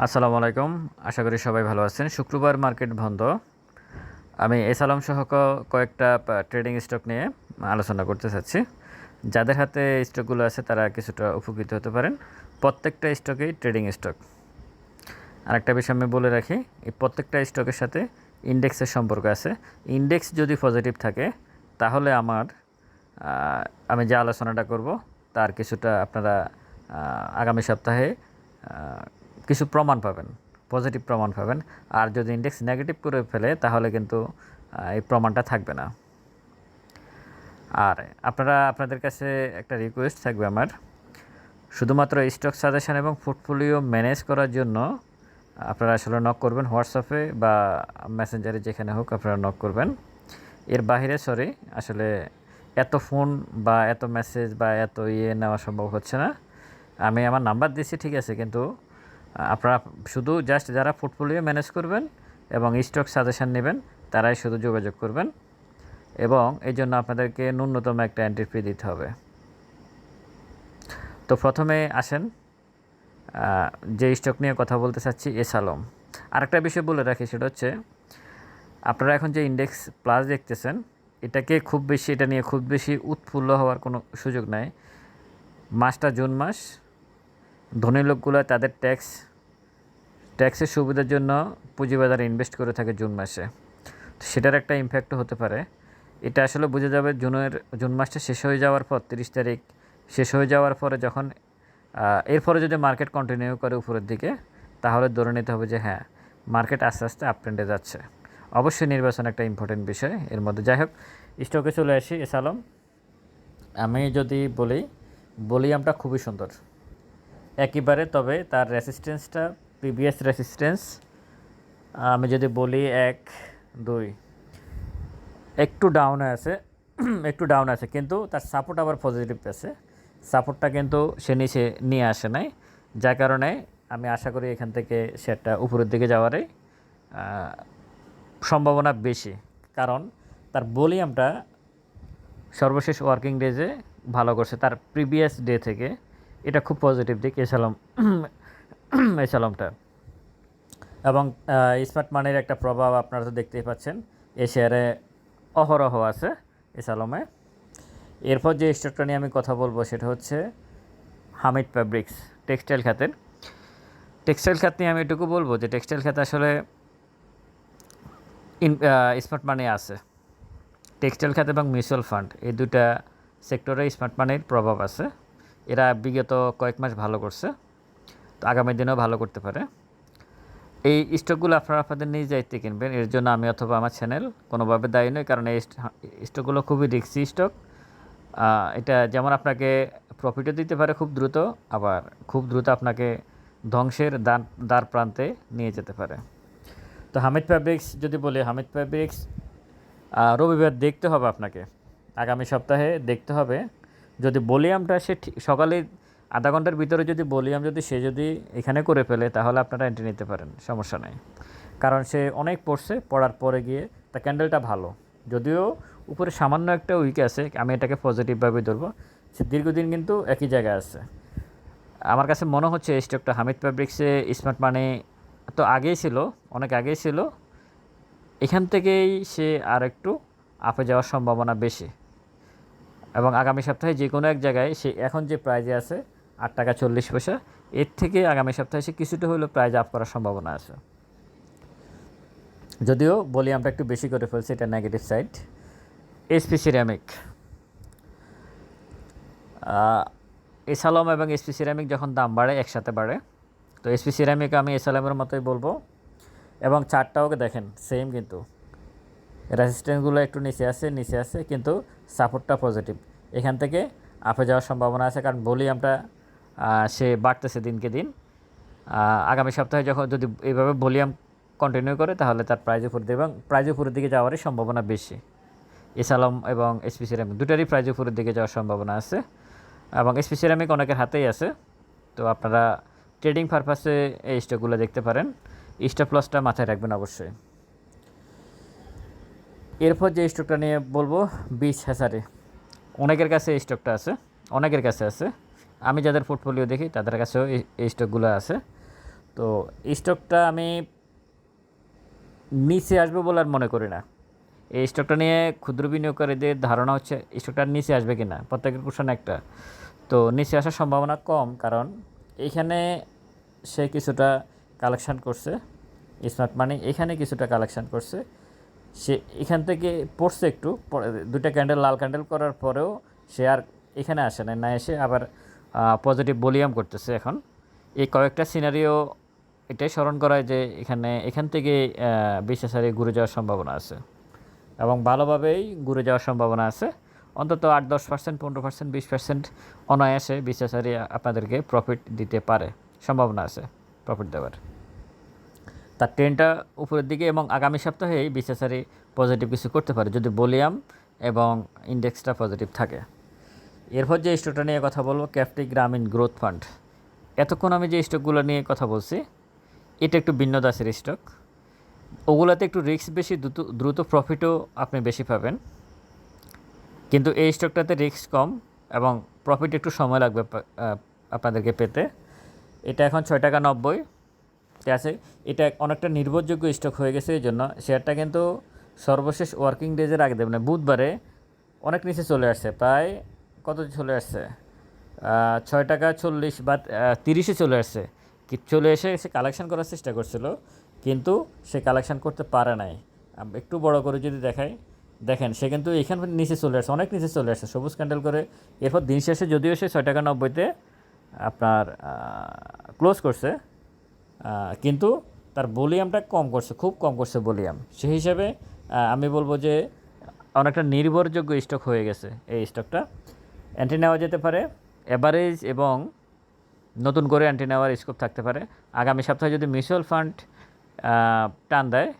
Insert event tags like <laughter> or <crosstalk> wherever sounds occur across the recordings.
আসসালামু আলাইকুম। আশা করি সবাই ভালো আছেন। শুক্রবার মার্কেট বন্ধ। আমি এস আলম সহ কয়েকটা ট্রেডিং স্টক নিয়ে আলোচনা করতে চাচ্ছি। যাদের হাতে স্টকগুলো আছে, তারা কিছুটা উপকৃত হতে পারেন। প্রত্যেকটা স্টকেই ট্রেডিং স্টক আরেকটা বিষয় আমি বলে রাখি, এই প্রত্যেকটা স্টকের সাথে ইন্ডেক্সের সম্পর্ক আছে। ইন্ডেক্স যদি পজিটিভ থাকে, তাহলে আমার আমি যে আলোচনাটা করব, তার কিছুটা আপনারা আগামী সপ্তাহে কিছু প্রমাণ পাবেন পজিটিভ প্রমাণ পাবেন। আর যদি ইন্ডেক্স নেগেটিভ করে ফেলে, তাহলে কিন্তু এই প্রমাণটা থাকবে না। আর আপনারা, আপনাদের কাছে একটা রিকোয়েস্ট থাকবে আমার। শুধুমাত্র স্টক সাজেশন এবং পোর্টফোলিও ম্যানেজ করার জন্য, আপনারা আসলে নক করবেন হোয়াটসঅ্যাপে বা মেসেঞ্জারে যেখানে হোক আপনারা নক করবেন। এর বাইরে সরি আসলে এত ফোন বা এত মেসেজ বা এত ইয়ে নেওয়া সম্ভব হচ্ছে না। আমি আমার নাম্বার দিচ্ছি ঠিক আছে, কিন্তু আপনারা শুধু জাস্ট যারা পোর্টফোলিও ম্যানেজ করবেন এবং স্টক সাজেশান নেবেন, তারাই শুধু যোগাযোগ করবেন এবং এই জন্য আপনাদেরকে ন্যূনতম একটা এন্ট্রি ফি দিতে হবে। তো প্রথমে আসেন যে স্টক নিয়ে কথা বলতে চাচ্ছি এস আলম আরেকটা বিষয় বলে রাখি, সেটা হচ্ছে আপনারা এখন যে ইন্ডেক্স প্লাস দেখতেছেন, এটাকে খুব বেশি, এটা নিয়ে খুব বেশি উৎফুল্ল হওয়ার কোনো সুযোগ নাই। মাসটা জুন মাস ধনী লোকগুলো তাদের ট্যাক্স ট্যাক্সের সুবিধার জন্য পুঁজিবাজারে ইনভেস্ট করে থাকে জুন মাসে। সেটার একটা ইম্প্যাক্টও হতে পারে। এটা আসলে বোঝা যাবে জুনের, জুন মাসটা শেষ হয়ে যাওয়ার পর, তিরিশ তারিখ শেষ হয়ে যাওয়ার পরে যখন এরপরে যদি মার্কেট কন্টিনিউ করে উপরের দিকে, তাহলে ধরে নিতে হবে যে হ্যাঁ মার্কেট আস্তে আস্তে আপ ট্রেন্ডে যাচ্ছে। অবশ্যই নির্বাচন একটা ইম্পর্টেন্ট বিষয় এর মধ্যে। যাই হোক স্টকে চলে আসি, এস আলম। আমি যদি বলি ভলিউমটা খুবই সুন্দর। একেবারে, তবে তার রেসিস্টেন্সটা প্রিভিয়াস রেসিস্টেন্স আমি যদি বলি এক, দুই, একটু ডাউনে আছে, <clears throat> একটু ডাউন আছে, কিন্তু তার সাপোর্ট আবার পজিটিভ আছে। সাপোর্টটা কিন্তু সে নিচে নিয়ে আসে নাই, যার কারণে আমি আশা করি এখান থেকে সেটা উপরের দিকে যাওয়ারই সম্ভাবনা বেশি। কারণ তার ভলিউমটা সর্বশেষ ওয়ার্কিং ডেজে ভালো করছে। তার প্রিভিয়াস ডে থেকে এটা খুব পজিটিভ দিক এসালাম এসালামটা এবং স্মার্ট মানির একটা প্রভাব আপনারা তো দেখতেই পাচ্ছেন, এই শেয়ারে অহরহ আছে এসালমে এরপর যে স্টকটা নিয়ে আমি কথা বলব সেটা হচ্ছে হামিদ ফ্যাব্রিক্স টেক্সটাইল খাতের। টেক্সটাইল খাত নিয়ে আমি এটুকু বলব যে টেক্সটাইল খাত আসলে ইন স্মার্ট মানি আছে। টেক্সটাইল খাত এবং মিউচুয়াল ফান্ড এই দুটা সেক্টরে স্মার্ট মানির প্রভাব আছে। এরা বিগত কয়েক মাস ভালো করছে, তো আগামী দিনেও ভালো করতে পারে। এই স্টকগুলো আপনারা আপনাদের নিজ দায়িত্বে কিনবেন, এর জন্য আমি অথবা আমার চ্যানেল কোনোভাবে দায়ী নয় কারণ এই স্ট- স্টকগুলো খুবই রিক্সি স্টক। এটা যেমন আপনাকে প্রফিটও দিতে পারে খুব দ্রুত, আবার খুব দ্রুত আপনাকে ধ্বংসের দান দ্বার প্রান্তে নিয়ে যেতে পারে। তো হামিদ ফ্যাব্রিক্স যদি বলি হামিদ ফ্যাব্রিক্স রবিবার দেখতে হবে আপনাকে। আগামী সপ্তাহে দেখতে হবে। যদি বলিয়ামটা সে সকালে আধা ঘণ্টার ভিতরে যদি বলিয়াম যদি সে যদি এখানে করে ফেলে, তাহলে আপনারা এন্ট্রি নিতে পারেন, সমস্যা নেই। কারণ সে অনেক পড়ছে, পড়ার পরে গিয়ে তা ক্যান্ডেলটা ভালো। যদিও উপরে সামান্য একটা উইক আছে, আমি এটাকে পজিটিভভাবে ধরবো, সে দীর্ঘদিন কিন্তু একই জায়গায় আছে। আমার কাছে মনে হচ্ছে এই স্টকটা হামিদ ফ্যাব্রিক্সে স্মার্ট মানে তো আগেই ছিল, অনেক আগেই ছিল। এখান থেকেই সে আর একটু আপে যাওয়ার সম্ভাবনা বেশি। এবং আগামী সপ্তাহে যে কোনো এক জায়গায় সে এখন যে প্রাইজে আছে আট টাকা চল্লিশ পয়সা, এর থেকে আগামী সপ্তাহে সে কিছুটা হলেও প্রাইজ আপ করার সম্ভাবনা আছে। যদিও বলি আমরা একটু বেশি করে ফেলছি, এটা নেগেটিভ সাইড এসপি সিরামিক এসালম এবং এসপি সিরামিক যখন দাম বাড়ে, একসাথে বাড়ে, তো এসপি সিরামিক আমি এসালামের মতোই বলব। এবং চারটাও দেখেন সেম কিন্তু। রেসিস্ট্যান্সগুলো একটু নিচে আছে নিচে আছে, কিন্তু সাপোর্টটা পজিটিভ এখান থেকে আপে যাওয়ার সম্ভাবনা আছে, কারণ ভলিউমটা সে বাড়তেছে দিনকে দিন। আগামী সপ্তাহে যখন যদি এইভাবে ভলিউম কন্টিনিউ করে, তাহলে তার প্রাইজ উপর দিকে এবং প্রাইজ উপরের দিকে যাওয়ারই সম্ভাবনা বেশি। এসালম এবং এসপি সিরামিক দুটারই প্রাইজ উপরের দিকে যাওয়ার সম্ভাবনা আছে, এবং এসপি সিরামিক অনেকের হাতেই আছে। তো আপনারা ট্রেডিং পারপাসে এই স্টকগুলো দেখতে পারেন। স্টপ লসটা মাথায় রাখবেন অবশ্যই। এরপর যে স্টকটা নিয়ে বলব বিচ হ্যাসারে অনেকের কাছে স্টকটা আছে, অনেকের কাছে আছে। আমি যাদের পোর্টফোলিও দেখি, তাদের কাছেও এই- স্টকগুলো আছে। তো স্টকটা আমি নিচে আসবে বলে আর মনে করি না। এই স্টকটা নিয়ে ক্ষুদ্র বিনিয়োগকারীদের ধারণা হচ্ছে স্টকটা নিচে আসবে কি না প্রত্যেকের কোশ্চেন একটা। তো নিচে আসার সম্ভাবনা কম, কারণ এইখানে সে কিছুটা কালেকশান করছে স্মার্ট মানি এখানে কিছুটা কালেকশান করছে। সে এখান থেকে পড়ছে একটু দুইটা ক্যান্ডেল লাল ক্যান্ডেল করার পরেও সে আর এখানে আসে না না এসে আবার পজিটিভ ভলিউম করতেছে এখন। এই কয়েকটা সিনারিও এটাই স্মরণ করায় যে এখানে, এখান থেকে বিশ্বাসারি ঘুরে যাওয়ার সম্ভাবনা আছে। এবং ভালোভাবেই ঘুরে যাওয়ার সম্ভাবনা আছে। অন্তত আট, দশ পার্সেন্ট পনেরো পার্সেন্ট বিশ পার্সেন্ট অনায়াসে বিশ্বাসারি আপনাদেরকে প্রফিট দিতে পারে, সম্ভাবনা আছে প্রফিট দেওয়ার। তার ট্রেনটা উপরের দিকে এবং আগামী সপ্তাহে বিশ্বাসারি পজিটিভ কিছু করতে পারে, যদি ভলিউম এবং ইন্ডেক্সটা পজিটিভ থাকে। এরপর যে স্টকটা নিয়ে কথা বলব ক্যাপটি গ্রামীণ গ্রোথ ফান্ড। এতক্ষণ আমি যে স্টকগুলো নিয়ে কথা বলছি, এটা একটু ভিন্ন দাসের স্টক ওগুলোতে একটু রিস্ক বেশি, দ্রুত দ্রুত প্রফিটও আপনি বেশি পাবেন। কিন্তু এই স্টকটাতে রিস্ক কম এবং প্রফিট একটু সময় লাগবে আপনাদেরকে পেতে। এটা এখন ছয় টাকা নব্বই। আছে। এটা অনেকটা নির্ভরযোগ্য স্টক হয়ে গেছে এই জন্য শেয়ারটা কিন্তু সর্বশেষ ওয়ার্কিং ডেজের আগে দেবেন বুধবারে অনেক নিচে চলে আসছে, প্রায় কত চলে আসছে? ছয় টাকা চল্লিশ বা তিরিশে চলে আসছে। চলে এসে সে কালেকশন করার চেষ্টা করছিল, কিন্তু সে কালেকশন করতে পারে নাই। একটু বড় করে যদি দেখাই, দেখেন, সে কিন্তু এখান নিচে চলে আসছে, অনেক নিচে চলে আসছে, সবুজ ক্যান্ডেল করে। এরপর দিন শেষে যদিও সে ছয় টাকা নব্বইতে আপনার ক্লোজ করছে কিন্তু তার ভলিউমটা কম করছে, খুব কম করছে ভলিউম। সেই হিসাবে আমি বলব যে অনেকটা নির্ভরযোগ্য স্টক হয়ে গেছে এই স্টকটা। অ্যান্টি নেওয়া যেতে পারে অ্যাভারেজ এবং নতুন করে অ্যান্টি নেওয়ার স্কোপ থাকতে পারে। আগামী সপ্তাহে যদি মিউচুয়াল ফান্ড টান দেয়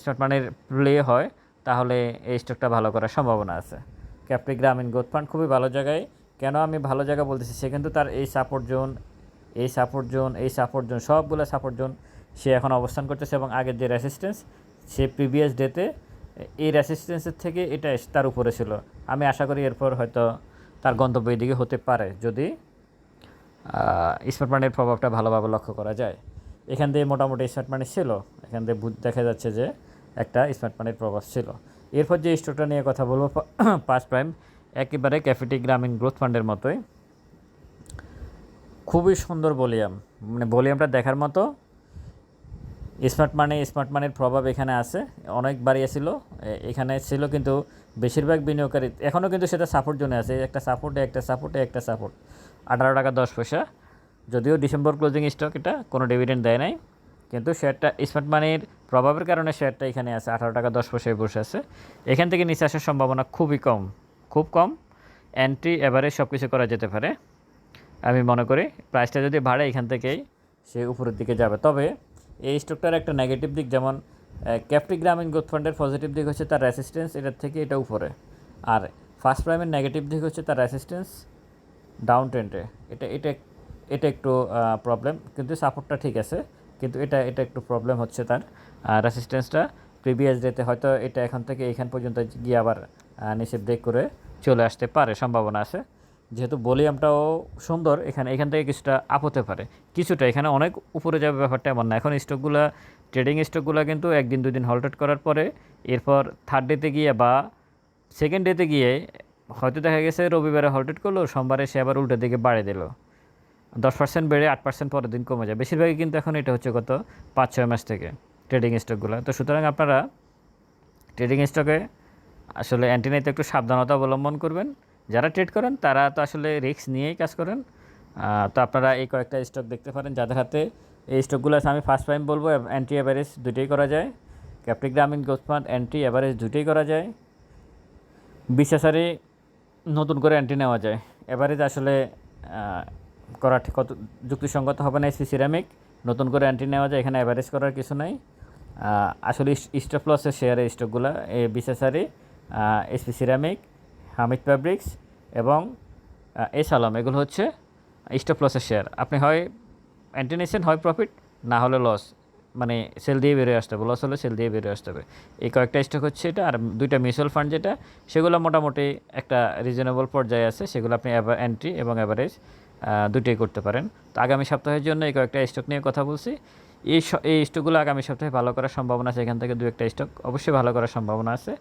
স্মার্ট মানির প্লে হয়, তাহলে এই স্টকটা ভালো করার সম্ভাবনা আছে। ক্যাপ্রি গ্রামীণ গ্রোথ ফান্ড খুবই ভালো জায়গায়। কেন আমি ভালো জায়গা বলতেছি? সে কিন্তু তার এই সাপোর্ট জোন এই সাপোর্ট জোন এই সাপোর্ট জোন সবগুলো সাপোর্ট জোন সে এখন অবস্থান করতেছে এবং আগের যে রেসিস্ট্যান্স সে প্রিভিয়াস ডেতে এই রেসিস্ট্যান্সের থেকে এটা তার উপরে ছিল। আমি আশা করি এরপর হয়তো তার গন্তব্য দিকে হতে পারে যদি স্মার্ট প্রভাবটা ভালোভাবে লক্ষ্য করা যায়। এখান দিয়ে মোটামুটি স্মার্ট ছিল, এখান দিয়ে দেখা যাচ্ছে যে একটা স্মার্ট প্রভাব ছিল। এরপর যে স্টকটা নিয়ে কথা বলব <clears throat> পাঁচ প্রাইম একেবারে ক্যাফিটি গ্রামীণ গ্রোথ ফান্ডের মতোই। খুবই সুন্দর ভলিউম। মানে ভলিউমটা দেখার মতো। স্মার্ট মানি, স্মার্ট মানির প্রভাব এখানে আছে। অনেক বাড়িয়েছিল। এখানে ছিল কিন্তু বেশিরভাগ বিনিয়োগকারী এখনও কিন্তু সেটা সাপোর্ট জোনে আছে। একটা সাপোর্টে একটা সাপোর্টে একটা সাপোর্ট আঠারো টাকা দশ পয়সা। যদিও ডিসেম্বর ক্লোজিং স্টক এটা কোনো ডিভিডেন্ড দেয় নাই। কিন্তু শেয়ারটা স্মার্ট মানির প্রভাবের কারণে শেয়ারটা এখানে আছে। আঠারো টাকা দশ পয়সায় বসে আছে। এখান থেকে নিচে আসার সম্ভাবনা খুবই কম। খুব কম। অ্যান্টি এভারেজ সব কিছু করা যেতে পারে। আমি মনে করি প্রাইসটা যদি বাড়ে এখান থেকেই সে উপরের দিকে যাবে। তবে এই স্টকটার একটা নেগেটিভ দিক যেমন ক্যাপ্টি গ্রামীণ গ্রোথ ফান্ডের পজিটিভ দিক হচ্ছে তার রেসিস্ট্যান্স এটার থেকে এটা উপরে। আর ফার্স্ট প্রাইমের নেগেটিভ দিক হচ্ছে তার রেসিস্ট্যান্স ডাউন ট্রেন্ডে এটা এটা এটা একটু প্রবলেম কিন্তু সাপোর্টটা ঠিক আছে, কিন্তু এটা এটা একটু প্রবলেম হচ্ছে তার রেসিস্ট্যান্সটা প্রিভিয়াস ডেতে হয়তো এটা এখান থেকে এখান পর্যন্ত গিয়ে আবার নিচে ব্রেক করে চলে আসতে পারে, সম্ভাবনা আছে। যেহেতু ভলিউমটাও সুন্দর, এখানে, এখান থেকে কিছুটা আপ হতে পারে। কিছুটা, এখানে অনেক উপরে যাবে ব্যাপারটা এমন না। এখন স্টকগুলো ট্রেডিং স্টকগুলো কিন্তু একদিন, দুদিন হল্টেড করার পরে, এরপর থার্ড ডেতে গিয়ে বা সেকেন্ড ডেতে গিয়ে হয়তো দেখা গেছে রবিবারে হল্টেড করল, সোমবারে সে আবার উল্টো দিকে বাড়িয়ে দিল। দশ পার্সেন্ট বেড়ে আট পার্সেন্ট পরের দিন কমে যায়। বেশিরভাগই কিন্তু এখন এটা হচ্ছে গত পাঁচ ছয় মাস থেকে ট্রেডিং স্টকগুলো তো সুতরাং আপনারা ট্রেডিং স্টকে আসলে অ্যান্টিনাইতে একটু সাবধানতা অবলম্বন করবেন। যারা ট্রেড করেন, তারা তো আসলে রিস্ক নিয়েই কাজ করেন। তো আপনারা এই কয়েকটা স্টক দেখতে পারেন। যাদের হাতে এই স্টকগুলো আছে, আমি ফার্স্ট টাইম বলব অ্যান্টি অ্যাভারেজ দুটোই করা যায়। ক্যাপ্টি গ্রামীণ গ্রোথ ফান্ড অ্যান্টি অ্যাভারেজ দুটোই করা যায়। বিশ্বাসারি নতুন করে অ্যান্টি নেওয়া যায়। এভারেজ আসলে করা ঠিক কত, যুক্তিসঙ্গত হবে না এসপি সিরামিক নতুন করে অ্যান্টি নেওয়া যায়, এখানে অ্যাভারেজ করার কিছু নাই। আসলে স্টপ লসের শেয়ারের স্টকগুলো এ বিশ্বাসারি এসপি সিরামিক হামিদ ফ্যাব্রিক্স এবং এস আলম। এগুলো হচ্ছে স্টপ লসের শেয়ার আপনি হয় অ্যান্টি নিচ্ছেন হয় প্রফিট না হলে লস মানে সেল দিয়ে বেরিয়ে আসতে হবে। লস হলে সেল দিয়ে বেরিয়ে আসতে হবে। এই কয়েকটা স্টক হচ্ছে এটা আর দুইটা মিউচুয়াল ফান্ড যেটা, সেগুলো মোটামুটি একটা রিজনেবল পর্যায়ে আছে। সেগুলো আপনি অ্যান্ট্রি এবং অ্যাভারেজ দুটোই করতে পারেন। তো আগামী সপ্তাহের জন্য এই কয়েকটা স্টক নিয়ে কথা বলছি। এই এই স্টকগুলো আগামী সপ্তাহে ভালো করার সম্ভাবনা আছে। এখান থেকে দু একটা স্টক অবশ্যই ভালো করার সম্ভাবনা আছে।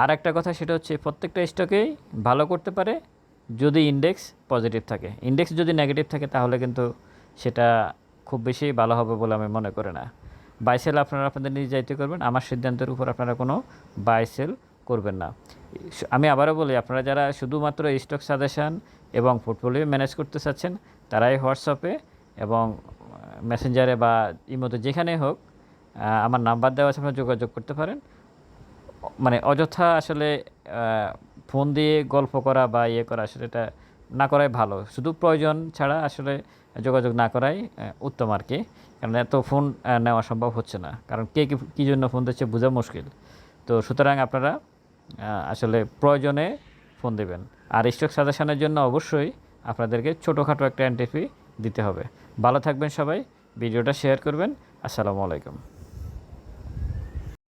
আর একটা কথা সেটা হচ্ছে প্রত্যেকটা স্টকেই ভালো করতে পারে যদি ইন্ডেক্স পজিটিভ থাকে। ইন্ডেক্স যদি নেগেটিভ থাকে তাহলে কিন্তু সেটা খুব বেশি ভালো হবে বলে আমি মনে করি না। বাইসেল আপনারা আপনাদের নিজ দায়িত্ব করবেন, আমার সিদ্ধান্তের উপর আপনারা কোনো বাইসেল করবেন না। আমি আবারও বলি, আপনারা যারা শুধুমাত্র স্টক সাজেশান এবং পোর্টফোলিও ম্যানেজ করতে চাচ্ছেন, তারাই হোয়াটসঅ্যাপে এবং মেসেঞ্জারে বা ইমোতে যেখানেই হোক আমার নাম্বার দেওয়া আছে, আপনারা যোগাযোগ করতে পারেন। মানে অযথা আসলে ফোন দিয়ে গল্প করা বা ইয়ে করা আসলে এটা না করাই ভালো। শুধু প্রয়োজন ছাড়া আসলে যোগাযোগ না করাই উত্তম আর কি। কারণ এত ফোন নেওয়া সম্ভব হচ্ছে না। কারণ কে কি- জন্য ফোন দিচ্ছে বোঝা মুশকিল। তো সুতরাং আপনারা আসলে প্রয়োজনে ফোন দেবেন। আর স্টক সাজেশনের জন্য অবশ্যই আপনাদেরকে ছোটোখাটো একটা এন্ট্রি ফি দিতে হবে। ভালো থাকবেন সবাই, ভিডিওটা শেয়ার করবেন। আসসালামু আলাইকুম।